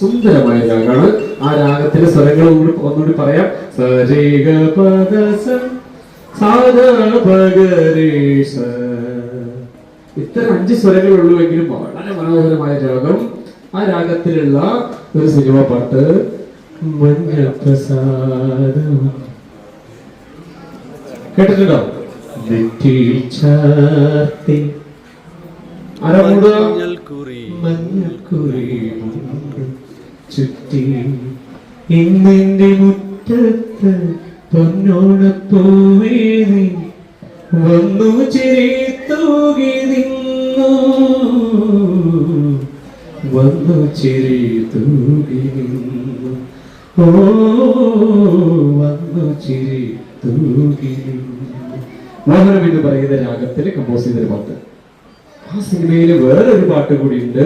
സുന്ദരമായ രാഗമാണ് ആ രാഗത്തിന്റെ സ്വരങ്ങൾ കൂടി ഒന്നുകൂടി പറയാം. സരേഗ ഇത്തരം അഞ്ച് സ്വരങ്ങൾ ഉള്ളുവെങ്കിലും വളരെ മനോഹരമായ രാഗം. ആ രാഗത്തിലുള്ള ഒരു സിനിമ പാട്ട് മഞ്ഞപ്രസാദം. കേട്ടിട്ടുണ്ടോ? കുറി. മഞ്ഞൽ കുറി. ചുറ്റി. ഇന്നെന്റെ മുറ്റത്ത് പൊന്നോണപ്പൂവേ വന്നു ചിരി തൂകി നിന്നു. വന്നു ചിരി തൂകി നിന്നു. ഓ വന്നു ചിരി തൂകി നിന്നു. മോഹനം എന്ന് പറയുന്ന രാഗത്തിൽ കമ്പോസ് ചെയ്തൊരു പാട്ട്. ആ സിനിമയിൽ വേറൊരു പാട്ട് കൂടിയുണ്ട്.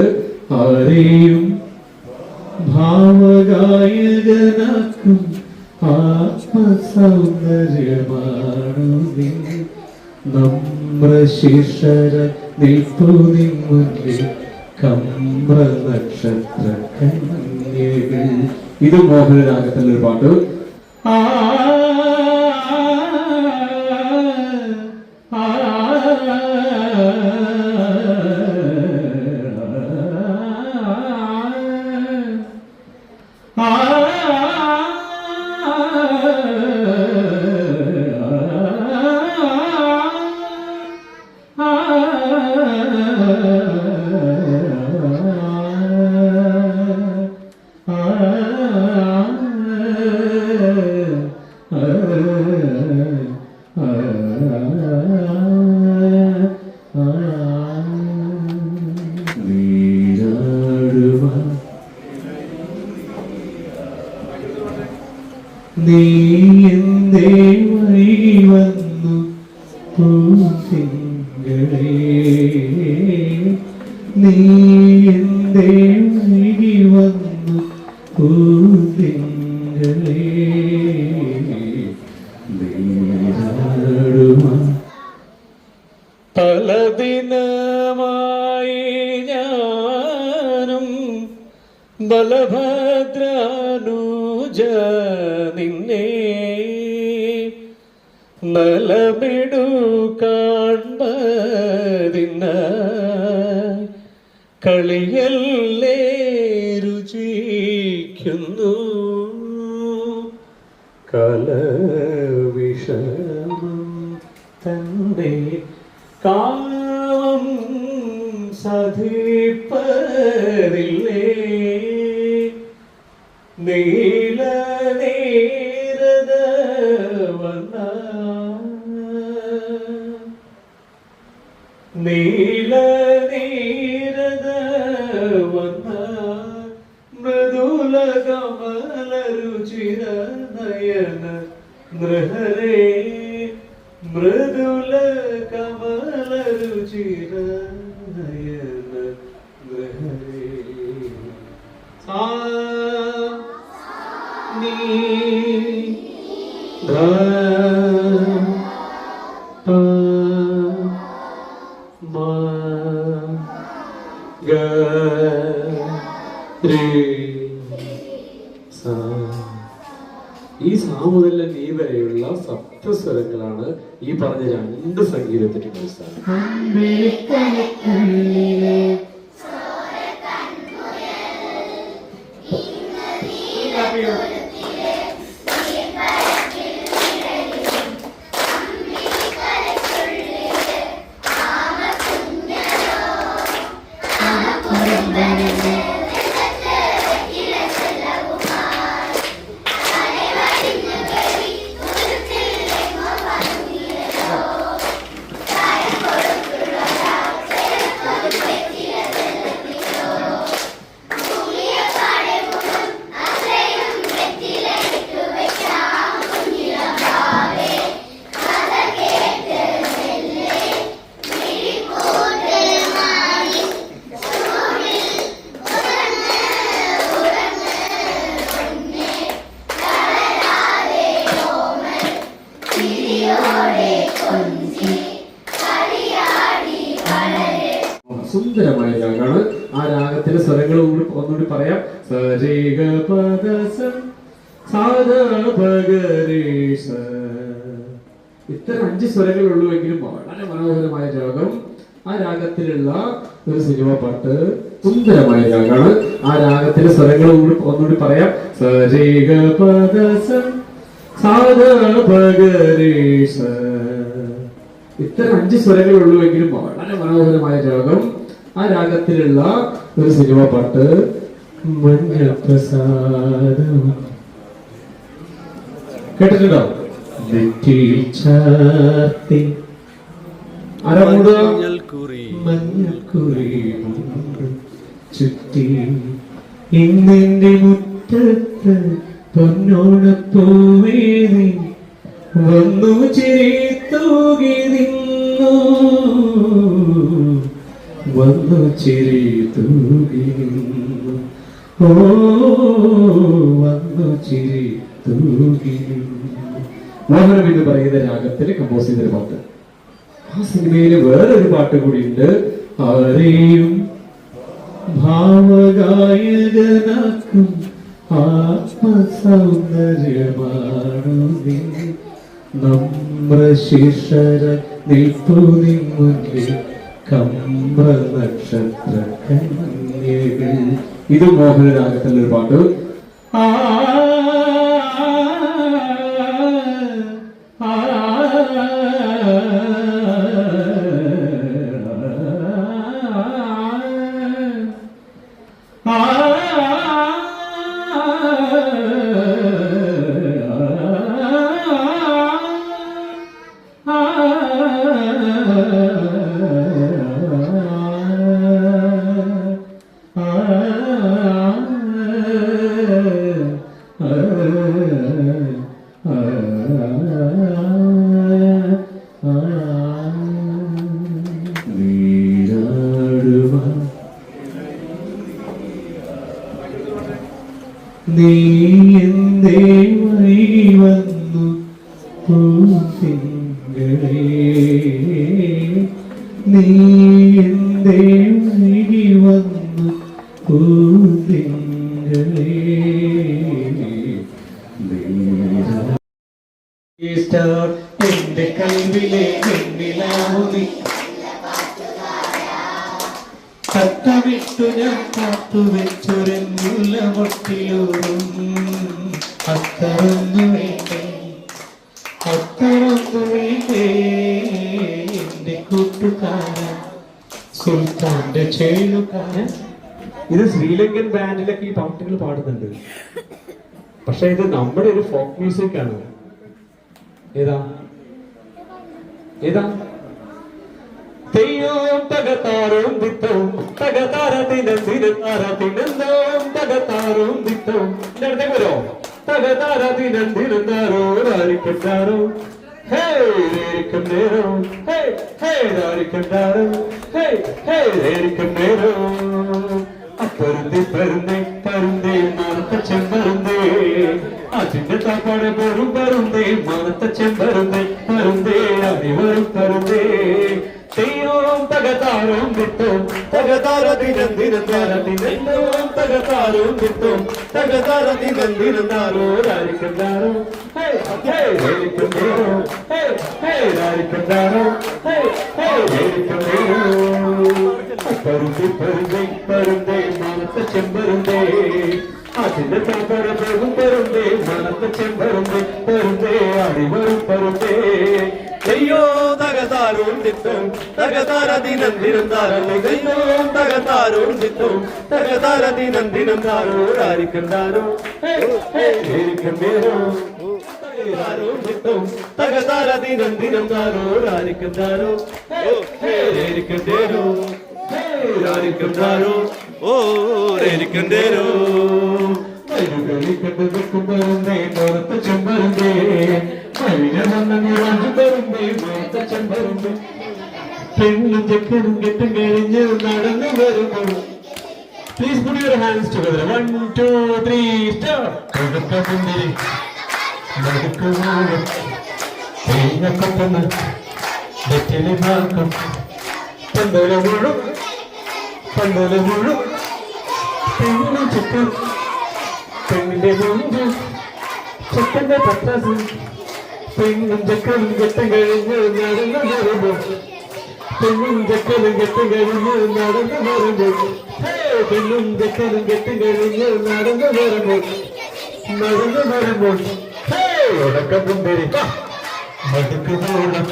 ആരെയും ഭാവഗായകനാക്കും. ആത്മസൗന്ദര്യമാണു നീ നമ്രശിഷര നിൽപ്പു നിമ്മുന്നിൽ കമ്ര നക്ഷത്ര കന്യകൾ ഇത് മോഹനരാഗത്തിലുള്ള ഒരു പാട്ട്. ആ എന്തേ വഴി വന്നു പൂത്തിങ്കളേ? നീ എന്തേ വഴി വന്നു പൂത്തിങ്കളേ? നീരാടുവാ പല ദിനമായി ഞാനും ബലഭദ്രാനുജ നലമിടു കാണ കളിയല്ലേ രുചിക്കുന്നു? കലവിഷമം തന്റെ കാമം സധിപ്പതില്ലേ നീല നീരത വന്ന മൃദുല കമല രുചിര നയന നൃഹരേ മൃദുല കമല നൃഹരേ. സാ നീ ധ ഈ സാ മുതൽ നീ വരെയുള്ള സപ്തസ്വരങ്ങളാണ് ഈ പറഞ്ഞ രണ്ട് സംഗീതത്തിന്റെ അടിസ്ഥാനം Thank you. സുന്ദരമായ രാഗമാണ് ആ രാഗത്തിലെ സ്വരങ്ങൾ ഒന്നുകൂടി പറയാം. സരേഗ പദസ ഇത്തരം അഞ്ച് സ്വരങ്ങൾ ഉള്ളുവെങ്കിലും വളരെ മനോഹരമായ രാഗം. ആ രാഗത്തിലുള്ള ഒരു സിനിമ പാട്ട്. സുന്ദരമായ രാഗമാണ് ആ രാഗത്തിലെ സ്വരങ്ങൾ ഒന്നുകൂടി പറയാം. സരേഗ പദസ ഇത്തരം അഞ്ച് സ്വരങ്ങൾ ഉള്ളുവെങ്കിലും വളരെ മനോഹരമായ രാഗം. ആ രാഗത്തിലുള്ള ഒരു സിനിമ പാട്ട് മഞ്ഞപ്രസാദം കേട്ടിട്ടുണ്ടോ? നെറ്റിയിൽ ചാർത്തി. ചുറ്റി. ഇന്നെന്റെ മുറ്റത്ത് പൊന്നോണപ്പൂവേ നീ വന്നു നിന്നു വന്നു ചിരി തൂകി ഓ വന്നു ചിരി തൂകി മോഹനം എന്ന് പറയുന്ന രാഗത്തിൽ കമ്പോസ് ചെയ്തൊരു പാട്ട്. ആ സിനിമയിൽ വേറൊരു പാട്ട് കൂടിയുണ്ട്. ആരെയും ഭാവഗായകനാക്കും ആത്മസൗന്ദര്യമാണു നീ നമ്രശിഷര നിൽപ്പു നിന്നുള്ളിൽ കമ്ര നക്ഷത്ര ഇത് മോഹനരാഗത്തിലുള്ള ഒരു പാട്ട് ആ നീരാടുവാ നീ എന്തേ വഴി വന്നു പൂത്തിങ്കളേ നീ എന്തേ വഴി വന്നു പൂത്തിങ്കളേ എന്റെ കൽവിലെ വെണ്ണിലാവുനി തട്ടമിട്ടു ഞാൻ കാത്തു വെച്ചൊരെന്നുള്ള മുട്ടിലൂറും അത്തറൊന്നു വേണ്ടേ? അത്തറൊന്നു വേണ്ടേ? എന്റെ കൂട്ടുകാരൻ സുൽത്താന്റെ ചേലുകാരൻ. ഇത് ശ്രീലങ്കൻ ബാൻഡിലൊക്കെ ഈ പാട്ടുകൾ പാടുന്നുണ്ട്. പക്ഷെ ഇത് നമ്മുടെ ഒരു ഫോക്ക് മ്യൂസിക് ആണ്. ఏదా ఏదా தெய்யோம் தகத்தாரோம் தித்தோம் தகதாரத்தினம் திருந்தாரத்தினந்தோம் தகத்தாரோம் தித்தோம் இந்த இடத்துக்கு வரும் தகதாரத்தினம் திருந்தாரோ ராரிக்கின்றாரோ ஹே ரேரிக்கும் நேரம் ஹே ஹே ராரிக்கின்றாரோ ஹே ஹே ரேரிக்கும் நேரம் அப்பருந்தே பருந்தே பருந்தே மறுத்த செம்பருந்தே അപ്പരുന്തി പരുന്തി പരുന്തി മാനത്ത ചെമ്പരുന്തി അതിന്റെ താപ്പാട് വെറും പരുന്തി മാനത്ത ചെമ്പരുന്തി പരുന്തി അടിവരും പരുന്തി തെയ്യോം തകതാരോം വിട്ടോം തകതാര ദിനം ദിനം താര ദിനം തകതാരോം വിട്ടോം തകതാര ദിനം ദിനം താരോ രാരിക്കണ്ടാരോ ഹേ ഹേ രാരിക്കണ്ടാരോ ഹേ രാരിക്കണ്ടാരോ പരുന്തി പരുന്തി പരുന്തി മാനത്ത ചെമ്പരുന്തി അതിന്റെ താപ്പറ പോകും പരുന്തി മാനത്ത ചെമ്പരുന്തി പരുന്തി അടിവരും പരുന്തി അയ്യോ തകതാരും ദിത്തും തകതാര ദിനം ദിനം താരോ തകതാരും ദിത്തും തകതാര ദിനം ദിനം താരോ ഓ ഓ താരോ ദിത്തും തകതാര ദിനം ദിനം താരോ രേരിക്കണ്ടേരോ കണ്ടു വെക്കുമ്പോഴേ പുറത്ത് ചെമ്പരുന്തേ മഴിഞ്ഞ വന്നു വരുമ്പേ പുറത്ത് ചെമ്പരുന്തേ പെണ്ണും ചെക്കനും കെട്ടും കഴിഞ്ഞ് നടന്നു വരുമ്പോൾ Please put your hands together. One, two, three, start. കൊടുക്കമുന്തിരി നടുക്കുവാനും തേങ്ങക്കൊപ്പന്ന് വെറ്റിലി മാക്കും പന്തല മുഴുവൻ പന്തൽ പെണ്ണിന്റെ മുമ്പ് ചെക്കന്റെ പത്രാസ് പെണ്ണും ചെക്കനും കെട്ടും കഴിഞ്ഞ് നടന്നു വരുമ്പോൾ പെണ്ണും ചെക്കനും കെട്ടും കഴിഞ്ഞ് നടന്നു വരുമ്പോൾ ഹേ, പെണ്ണും ചെക്കനും കെട്ടും കഴിഞ്ഞ് നടന്നു വരുമ്പോൾ നടന്നു വരുമ്പോൾ ഹേ, ഉടക്കം മുന്തിരി മടുക്കുമ്പോഴും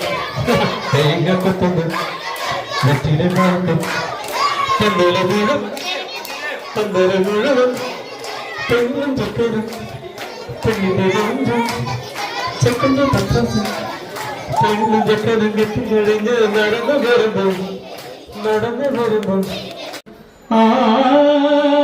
തേങ്ങ കൊത്തുന്നു. നെറ്റിലെ മാർക്കും പന്തല മുഴുവൻ പന്തല മുഴുവൻ പെണ്ണും ചെക്കനും പെണ്ണിന്റെ നെഞ്ചും ചെക്കന്റെ പത്രസും പെണ്ണും ചെക്കനും കെട്ടി കഴിഞ്ഞ് നടന്നു വരുമ്പോൾ നടന്നു വരുമ്പോൾ ആ